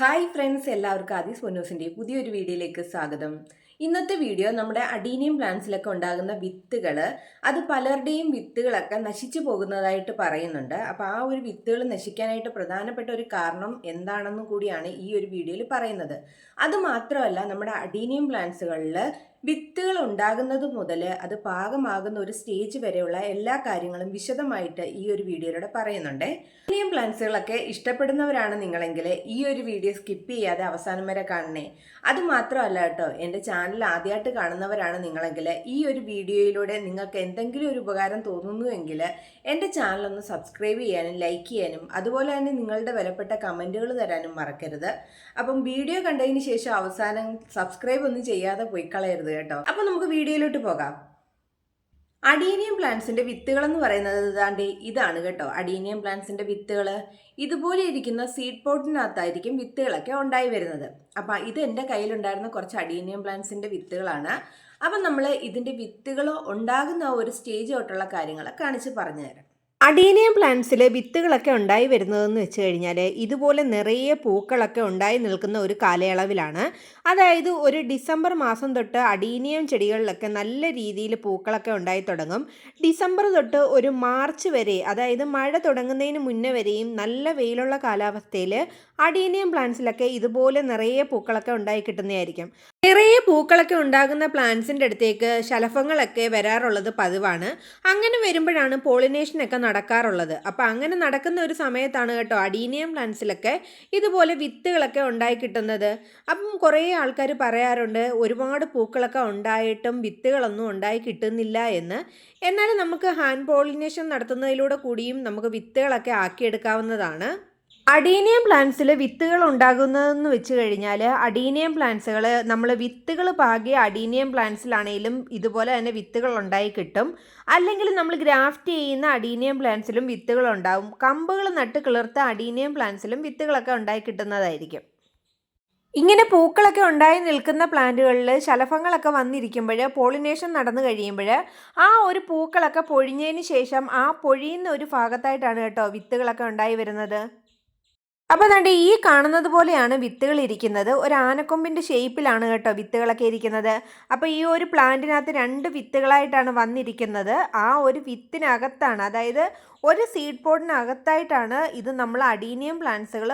Hi friends എല്ലാവർക്കും ആദ്യം സോനൂസിന്റെ പുതിയൊരു വീഡിയോയിലേക്ക് സ്വാഗതം. ഇന്നത്തെ വീഡിയോ നമ്മുടെ അഡീനിയം പ്ലാന്റ്സിലൊക്കെ ഉണ്ടാകുന്ന വിത്തുകൾ അത് പലരുടെയും വിത്തുകളൊക്കെ നശിച്ചു പോകുന്നതായിട്ട് പറയുന്നുണ്ട്. അപ്പോൾ ആ ഒരു വിത്തുകൾ നശിക്കാനായിട്ട് പ്രധാനപ്പെട്ട ഒരു കാരണം എന്താണെന്നും കൂടിയാണ് ഈ ഒരു വീഡിയോയിൽ പറയുന്നത്. അത് മാത്രമല്ല നമ്മുടെ അഡീനിയം പ്ലാന്റ്സുകളിൽ വിത്തുകൾ ഉണ്ടാകുന്നത് മുതൽ അത് പാകമാകുന്ന ഒരു സ്റ്റേജ് വരെയുള്ള എല്ലാ കാര്യങ്ങളും വിശദമായിട്ട് ഈ ഒരു വീഡിയോയിലൂടെ പറയുന്നുണ്ട്. ഇനിയും പ്ലാന്റ്സുകളൊക്കെ ഇഷ്ടപ്പെടുന്നവരാണ് നിങ്ങളെങ്കിൽ ഈ ഒരു വീഡിയോ സ്കിപ്പ് ചെയ്യാതെ അവസാനം വരെ കാണണേ. അത് മാത്രമല്ല കേട്ടോ എന്റെ ചാനൽ ആദ്യമായിട്ട് കാണുന്നവരാണ് നിങ്ങളെങ്കിൽ ഈ ഒരു വീഡിയോയിലൂടെ നിങ്ങൾക്ക് എന്തെങ്കിലും ഒരു ഉപകാരം തോന്നുന്നുവെങ്കിൽ എന്റെ ചാനൽ ഒന്ന് സബ്സ്ക്രൈബ് ചെയ്യാനും ലൈക്ക് ചെയ്യാനും അതുപോലെ തന്നെ നിങ്ങളുടെ വിലപ്പെട്ട കമന്റുകൾ തരാനും മറക്കരുത്. അപ്പം വീഡിയോ കണ്ടതിന് ശേഷം അവസാനം സബ്സ്ക്രൈബ് ഒന്നും ചെയ്യാതെ പോയി കളയരുത് കേട്ടോ. അപ്പോൾ നമുക്ക് വീഡിയോയിലോട്ട് പോകാം. അഡീനിയം പ്ലാന്റ്സിന്റെ വിത്തുകൾ എന്ന് പറയുന്നത് ഇതാണ്ട് ഇതാണ് കേട്ടോ. അഡീനിയം പ്ലാന്റ്സിന്റെ വിത്തുകൾ ഇതുപോലെ ഇരിക്കുന്ന സീഡ് പോട്ടിനകത്തായിരിക്കും വിത്തുകളൊക്കെ ഉണ്ടായി വരുന്നത്. അപ്പോൾ ഇത് എന്റെ കയ്യിലുണ്ടായിരുന്ന കുറച്ച് അഡീനിയം പ്ലാന്റ്സിന്റെ വിത്തുകളാണ്. അപ്പം നമ്മൾ ഇതിന്റെ വിത്തുകൾ ഉണ്ടാകുന്ന ഒരു സ്റ്റേജ് തൊട്ടുള്ള കാര്യങ്ങൾ കാണിച്ച് പറഞ്ഞു തരാം. അഡീനിയം പ്ലാന്റ്സിൽ വിത്തുകളൊക്കെ ഉണ്ടായി വരുന്നതെന്ന് വെച്ച് കഴിഞ്ഞാൽ ഇതുപോലെ നിറയെ പൂക്കളൊക്കെ ഉണ്ടായി നിൽക്കുന്ന ഒരു കാലയളവിലാണ്. അതായത് ഒരു ഡിസംബർ മാസം തൊട്ട് അഡീനിയം ചെടികളിലൊക്കെ നല്ല രീതിയിൽ പൂക്കളൊക്കെ ഉണ്ടായി തുടങ്ങും. ഡിസംബർ തൊട്ട് ഒരു മാർച്ച് വരെ അതായത് മഴ തുടങ്ങുന്നതിന് മുന്നേ വരെയും നല്ല വെയിലുള്ള കാലാവസ്ഥയിൽ അഡീനിയം പ്ലാന്റ്സിലൊക്കെ ഇതുപോലെ നിറയെ പൂക്കളൊക്കെ ഉണ്ടായി കിട്ടുന്നതായിരിക്കും. നിറയെ പൂക്കളൊക്കെ ഉണ്ടാകുന്ന പ്ലാന്റ്സിന്റെ അടുത്തേക്ക് ശലഭങ്ങളൊക്കെ വരാറുള്ളത് പതിവാണ്. അങ്ങനെ വരുമ്പോഴാണ് പോളിനേഷനൊക്കെ നടക്കാറുള്ളത്. അപ്പോൾ അങ്ങനെ നടക്കുന്ന ഒരു സമയത്താണ് കേട്ടോ അഡീനിയം പ്ലാന്റ്സിലൊക്കെ ഇതുപോലെ വിത്തുകളൊക്കെ ഉണ്ടായി കിട്ടുന്നത്. അപ്പം കുറേ ആൾക്കാർ പറയാറുണ്ട് ഒരുപാട് പൂക്കളൊക്കെ ഉണ്ടായിട്ടും വിത്തുകളൊന്നും ഉണ്ടായി കിട്ടുന്നില്ല എന്ന്. എന്നാലും നമുക്ക് ഹാൻഡ് പോളിനേഷൻ നടത്തുന്നതിലൂടെ കൂടിയും നമുക്ക് വിത്തുകളൊക്കെ ആക്കിയെടുക്കാവുന്നതാണ്. അഡീനിയം പ്ലാന്റ്സിൽ വിത്തുകൾ ഉണ്ടാകുന്നതെന്ന് വെച്ച് കഴിഞ്ഞാൽ അഡീനിയം പ്ലാന്റ്സുകൾ നമ്മൾ വിത്തുകൾ പാകിയ അഡീനിയം പ്ലാന്റ്സിലാണെങ്കിലും ഇതുപോലെ തന്നെ വിത്തുകൾ ഉണ്ടായി കിട്ടും. അല്ലെങ്കിൽ നമ്മൾ ഗ്രാഫ്റ്റ് ചെയ്യുന്ന അഡീനിയം പ്ലാന്റ്സിലും വിത്തുകൾ ഉണ്ടാവും കമ്പുകൾ നട്ട് കിളിർത്ത അഡീനിയം പ്ലാന്റ്സിലും വിത്തുകളൊക്കെ ഉണ്ടായി കിട്ടുന്നതായിരിക്കും. ഇങ്ങനെ പൂക്കളൊക്കെ ഉണ്ടായി നിൽക്കുന്ന പ്ലാന്റുകളിൽ ശലഭങ്ങളൊക്കെ വന്നിരിക്കുമ്പോൾ പോളിനേഷൻ നടന്നു കഴിയുമ്പോൾ ആ ഒരു പൂക്കളൊക്കെ പൊഴിഞ്ഞതിന് ശേഷം ആ പൊഴിയുന്ന ഒരു ഭാഗത്തായിട്ടാണ് കേട്ടോ വിത്തുകളൊക്കെ ഉണ്ടായി വരുന്നത്. അപ്പോൾ ദാണ്ട് ഈ കാണുന്നത് പോലെയാണ് വിത്തുകൾ ഇരിക്കുന്നത്. ഒരു ആനക്കൊമ്പിന്റെ ഷേപ്പിലാണ് കേട്ടോ വിത്തുകളൊക്കെ ഇരിക്കുന്നത്. അപ്പോൾ ഈ ഒരു പ്ലാന്റിനകത്ത് രണ്ട് വിത്തുകളായിട്ടാണ് വന്നിരിക്കുന്നത്. ആ ഒരു വിത്തിനകത്താണ് അതായത് ഒരു സീഡ് പോഡിനകത്തായിട്ടാണ് ഇത് നമ്മൾ അഡീനിയം പ്ലാന്റ്സുകൾ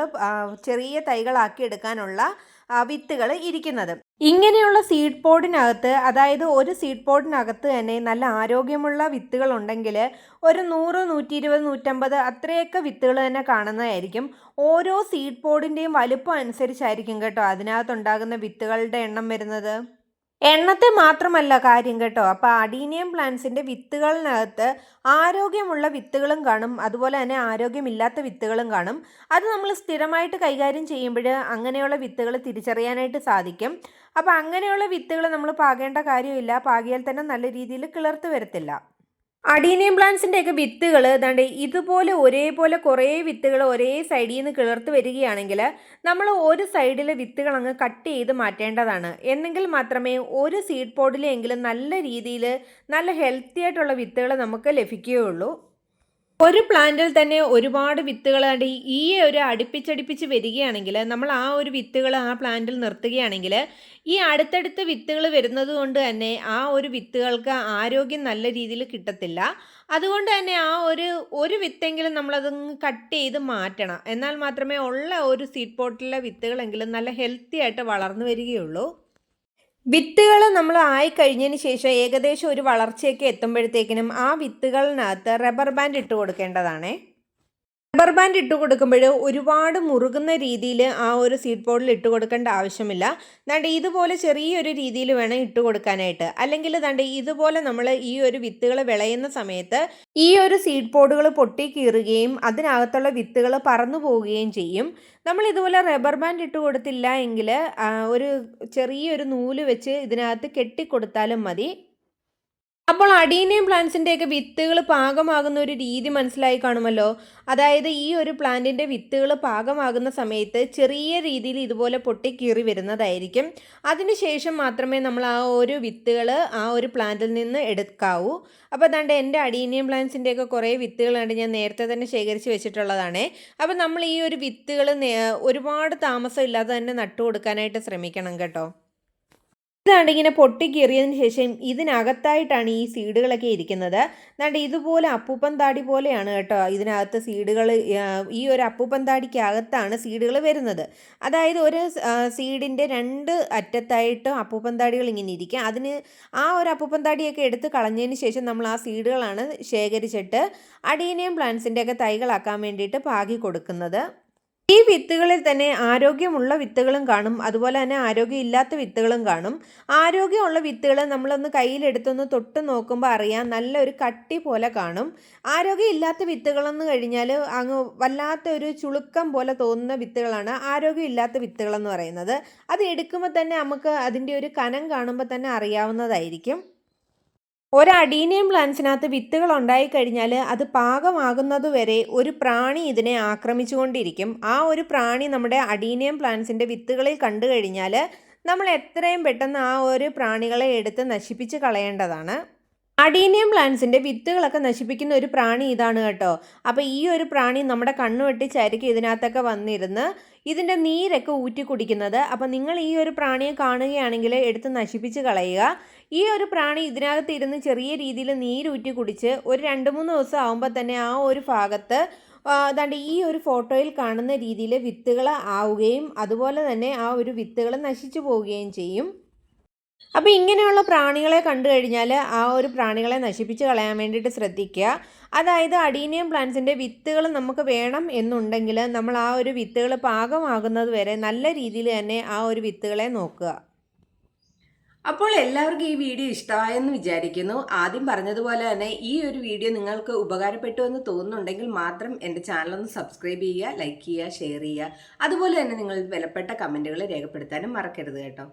ചെറിയ തൈകളാക്കി എടുക്കാനുള്ള വിത്തുകൾ ഇരിക്കുന്നത്. ഇങ്ങനെയുള്ള സീഡ് പോഡിനകത്ത് അതായത് ഒരു സീഡ് പോഡിനകത്ത് തന്നെ നല്ല ആരോഗ്യമുള്ള വിത്തുകൾ ഉണ്ടെങ്കിൽ ഒരു നൂറ് നൂറ്റി ഇരുപത് നൂറ്റമ്പത് അത്രയൊക്കെ വിത്തുകൾ തന്നെ കാണുന്നതായിരിക്കും. ഓരോ സീഡ് പോഡിന്റെയും വലുപ്പം അനുസരിച്ചായിരിക്കും കേട്ടോ അതിനകത്തുണ്ടാകുന്ന വിത്തുകളുടെ എണ്ണം വരുന്നത്. എണ്ണത്തെ മാത്രമല്ല കാര്യം കേട്ടോ. അപ്പോൾ അഡീനിയം പ്ലാന്റ്സിന്റെ വിത്തുകളിനകത്ത് ആരോഗ്യമുള്ള വിത്തുകളും കാണും അതുപോലെ തന്നെ ആരോഗ്യമില്ലാത്ത വിത്തുകളും കാണും. അത് നമ്മൾ സ്ഥിരമായിട്ട് കൈകാര്യം ചെയ്യുമ്പോൾ അങ്ങനെയുള്ള വിത്തുകൾ തിരിച്ചറിയാനായിട്ട് സാധിക്കും. അപ്പോൾ അങ്ങനെയുള്ള വിത്തുകൾ നമ്മൾ പാകേണ്ട കാര്യമില്ല. പാകിയാൽ തന്നെ നല്ല രീതിയിൽ കിളർത്ത് വരത്തില്ല. അഡീനിയം പ്ലാന്റ്സിന്റെ ഒക്കെ വിത്തുകൾ ഏതാണ്ട് ഇതുപോലെ ഒരേപോലെ കുറേ വിത്തുകൾ ഒരേ സൈഡിൽ നിന്ന് കിളർത്ത് വരികയാണെങ്കിൽ നമ്മൾ ഒരു സൈഡിലെ വിത്തുകൾ അങ്ങ് കട്ട് ചെയ്ത് മാറ്റേണ്ടതാണ്. എന്നെങ്കിൽ മാത്രമേ ഒരു സീഡ് പോഡിലെങ്കിലും നല്ല രീതിയിൽ നല്ല ഹെൽത്തി ആയിട്ടുള്ള വിത്തുകൾ നമുക്ക് ലഭിക്കുകയുള്ളൂ. ഒരു പ്ലാന്റിൽ തന്നെ ഒരുപാട് വിത്തുകൾ ഈ ഒരു അടുപ്പിച്ചടുപ്പിച്ച് വരികയാണെങ്കിൽ നമ്മൾ ആ ഒരു വിത്തുകൾ ആ പ്ലാന്റിൽ നിർത്തുകയാണെങ്കിൽ ഈ അടുത്തടുത്ത് വിത്തുകൾ വരുന്നത് കൊണ്ട് തന്നെ ആ ഒരു വിത്തുകൾക്ക് ആരോഗ്യം നല്ല രീതിയിൽ കിട്ടത്തില്ല. അതുകൊണ്ട് തന്നെ ആ ഒരു ഒരു വിത്തെങ്കിലും നമ്മളത് കട്ട് ചെയ്ത് മാറ്റണം. എന്നാൽ മാത്രമേ ഉള്ള ഒരു സീഡ് പോട്ടിലെ വിത്തുകളെങ്കിലും നല്ല ഹെൽത്തി ആയിട്ട് വളർന്നു വരികയുള്ളൂ. വിത്തുകൾ നമ്മൾ ആയി കഴിഞ്ഞതിന് ശേഷം ഏകദേശം ഒരു വളർച്ചയൊക്കെ എത്തുമ്പോഴത്തേക്കിനും ആ വിത്തുകളിനകത്ത് റബ്ബർ ബാൻഡ് ഇട്ട് കൊടുക്കേണ്ടതാണേ. റബ്ബർ ബാൻഡ് ഇട്ട് കൊടുക്കുമ്പോൾ ഒരുപാട് മുറുകുന്ന രീതിയിൽ ആ ഒരു സീഡ് പോഡിൽ ഇട്ട് കൊടുക്കേണ്ട ആവശ്യമില്ല. ദാണ്ട് ഇതുപോലെ ചെറിയൊരു രീതിയിൽ വേണം ഇട്ട് കൊടുക്കാനായിട്ട്. അല്ലെങ്കിൽ ദാണ്ട് ഇതുപോലെ നമ്മൾ ഈ ഒരു വിത്തുകൾ വിളയുന്ന സമയത്ത് ഈ ഒരു സീഡ് പോഡുകൾ പൊട്ടി കീറുകയും അതിനകത്തുള്ള വിത്തുകൾ പറന്നു പോവുകയും ചെയ്യും. നമ്മൾ ഇതുപോലെ റബ്ബർ ബാൻഡ് ഇട്ട് കൊടുത്തില്ല എങ്കിൽ ഒരു ചെറിയൊരു നൂൽ വെച്ച് ഇതിനകത്ത് കെട്ടിക്കൊടുത്താലും മതി. അപ്പോൾ അടീനയും പ്ലാന്റ്സിന്റെയൊക്കെ വിത്തുകൾ പാകമാകുന്ന ഒരു രീതി മനസ്സിലായി കാണുമല്ലോ? അതായത് ഈ ഒരു പ്ലാന്റിന്റെ വിത്തുകൾ പാകമാകുന്ന സമയത്ത് ചെറിയ രീതിയിൽ ഇതുപോലെ പൊട്ടി കീറി വരുന്നതായിരിക്കും. അതിനുശേഷം മാത്രമേ നമ്മൾ ആ ഒരു വിത്തുകൾ ആ ഒരു പ്ലാന്റിൽ നിന്ന് എടുക്കാവൂ. അപ്പോൾ അതാണ്ട് എന്റെ അടീനിയം പ്ലാന്റ്സിന്റെയൊക്കെ കുറേ വിത്തുകളാണ് ഞാൻ നേരത്തെ തന്നെ ശേഖരിച്ച് വെച്ചിട്ടുള്ളതാണ്. അപ്പോൾ നമ്മൾ ഈ ഒരു വിത്തുകൾ ഒരുപാട് താമസം ഇല്ലാതെ തന്നെ നട്ടു കൊടുക്കാനായിട്ട് ശ്രമിക്കണം കേട്ടോ. ഇതാണ് ഇങ്ങനെ പൊട്ടിക്കേറിയതിന് ശേഷം ഇതിനകത്തായിട്ടാണ് ഈ സീഡുകളൊക്കെ ഇരിക്കുന്നത്. എന്നാണ്ട് ഇതുപോലെ അപ്പൂപ്പൻ താടി പോലെയാണ് കേട്ടോ ഇതിനകത്ത് സീഡുകൾ ഈ ഒരു അപ്പൂപ്പൻ താടിക്കകത്താണ് സീഡുകൾ വരുന്നത്. അതായത് ഒരു സീഡിന്റെ രണ്ട് അറ്റത്തായിട്ട് അപ്പൂപ്പൻ താടികൾ ഇങ്ങനെ ഇരിക്കുക അതിന് ആ ഒരു അപ്പൂപ്പൻ താടിയൊക്കെ എടുത്ത് കളഞ്ഞതിന് ശേഷം നമ്മൾ ആ സീഡുകളാണ് ശേഖരിച്ചിട്ട് അഡീനിയം പ്ലാന്റ്സിന്റെയൊക്കെ തൈകളാക്കാൻ വേണ്ടിയിട്ട് പാകി കൊടുക്കുന്നത്. ഈ വിത്തുകളിൽ തന്നെ ആരോഗ്യമുള്ള വിത്തുകളും കാണും. അതുപോലെ തന്നെ ആരോഗ്യമില്ലാത്ത വിത്തുകളും കാണും. ആരോഗ്യമുള്ള വിത്തുകൾ നമ്മളൊന്ന് കയ്യിലെടുത്തൊന്ന് തൊട്ട് നോക്കുമ്പോൾ അറിയാം നല്ലൊരു കട്ടി പോലെ കാണും. ആരോഗ്യമില്ലാത്ത വിത്തുകളെന്ന് കഴിഞ്ഞാൽ അങ്ങ് വല്ലാത്ത ഒരു ചുളുക്കം പോലെ തോന്നുന്ന വിത്തുകളാണ് ആരോഗ്യമില്ലാത്ത വിത്തുകളെന്ന് പറയുന്നത്. അത് എടുക്കുമ്പോൾ തന്നെ നമുക്ക് അതിന്റെ ഒരു കനം കാണുമ്പോൾ തന്നെ അറിയാവുന്നതായിരിക്കും. ഒരു അഡീനിയം പ്ലാന്റ്സിനകത്ത് വിത്തുകൾ ഉണ്ടായിക്കഴിഞ്ഞാൽ അത് പാകമാകുന്നതുവരെ ഒരു പ്രാണി ഇതിനെ ആക്രമിച്ചുകൊണ്ടിരിക്കും. ആ ഒരു പ്രാണി നമ്മുടെ അഡീനിയം പ്ലാന്റ്സിന്റെ വിത്തുകളിൽ കണ്ടു കഴിഞ്ഞാൽ നമ്മൾ എത്രയും പെട്ടെന്ന് ആ ഒരു പ്രാണികളെ എടുത്ത് നശിപ്പിച്ച് കളയേണ്ടതാണ്. അഡീനിയം പ്ലാന്റ്സിന്റെ വിത്തുകളൊക്കെ നശിപ്പിക്കുന്ന ഒരു പ്രാണി ഇതാണ് കേട്ടോ. അപ്പോൾ ഈ ഒരു പ്രാണി നമ്മുടെ കണ്ണു വെട്ടിച്ചായിരിക്കും ഇതിനകത്തൊക്കെ വന്നിരുന്ന് ഇതിന്റെ നീരൊക്കെ ഊറ്റി കുടിക്കുന്നത്. അപ്പോൾ നിങ്ങൾ ഈ ഒരു പ്രാണിയെ കാണുകയാണെങ്കിൽ എടുത്ത് നശിപ്പിച്ച് കളയുക. ഈ ഒരു പ്രാണി ഇതിനകത്ത് ഇരുന്ന് ചെറിയ രീതിയിൽ നീരൂറ്റി കുടിച്ച് ഒരു രണ്ട് മൂന്ന് ദിവസം ആകുമ്പോൾ തന്നെ ആ ഒരു ഭാഗത്ത് അതാണ്ട് ഈ ഒരു ഫോട്ടോയിൽ കാണുന്ന രീതിയിൽ വിത്തുകൾ ആവുകയും അതുപോലെ തന്നെ ആ ഒരു വിത്തുകൾ നശിച്ചു പോവുകയും ചെയ്യും. അപ്പോൾ ഇങ്ങനെയുള്ള പ്രാണികളെ കണ്ടു കഴിഞ്ഞാൽ ആ ഒരു പ്രാണികളെ നശിപ്പിച്ച് കളയാൻ വേണ്ടിയിട്ട് ശ്രദ്ധിക്കുക. അതായത് അഡീനിയം പ്ലാന്റ്സിന്റെ വിത്തുകൾ നമുക്ക് വേണം എന്നുണ്ടെങ്കിൽ നമ്മൾ ആ ഒരു വിത്തുകൾ പാകമാകുന്നത് വരെ നല്ല രീതിയിൽ തന്നെ ആ ഒരു വിത്തുകളെ നോക്കുക. അപ്പോൾ എല്ലാവർക്കും ഈ വീഡിയോ ഇഷ്ടമായെന്ന് വിചാരിക്കുന്നു. ആദ്യം പറഞ്ഞതുപോലെ തന്നെ ഈ ഒരു വീഡിയോ നിങ്ങൾക്ക് ഉപകാരപ്പെട്ടു എന്ന് തോന്നുന്നുണ്ടെങ്കിൽ മാത്രം എന്റെ ചാനലൊന്ന് സബ്സ്ക്രൈബ് ചെയ്യുക ലൈക്ക് ചെയ്യുക ഷെയർ ചെയ്യുക. അതുപോലെ തന്നെ നിങ്ങൾ വിലപ്പെട്ട കമന്റുകൾ രേഖപ്പെടുത്താനും മറക്കരുത് കേട്ടോ.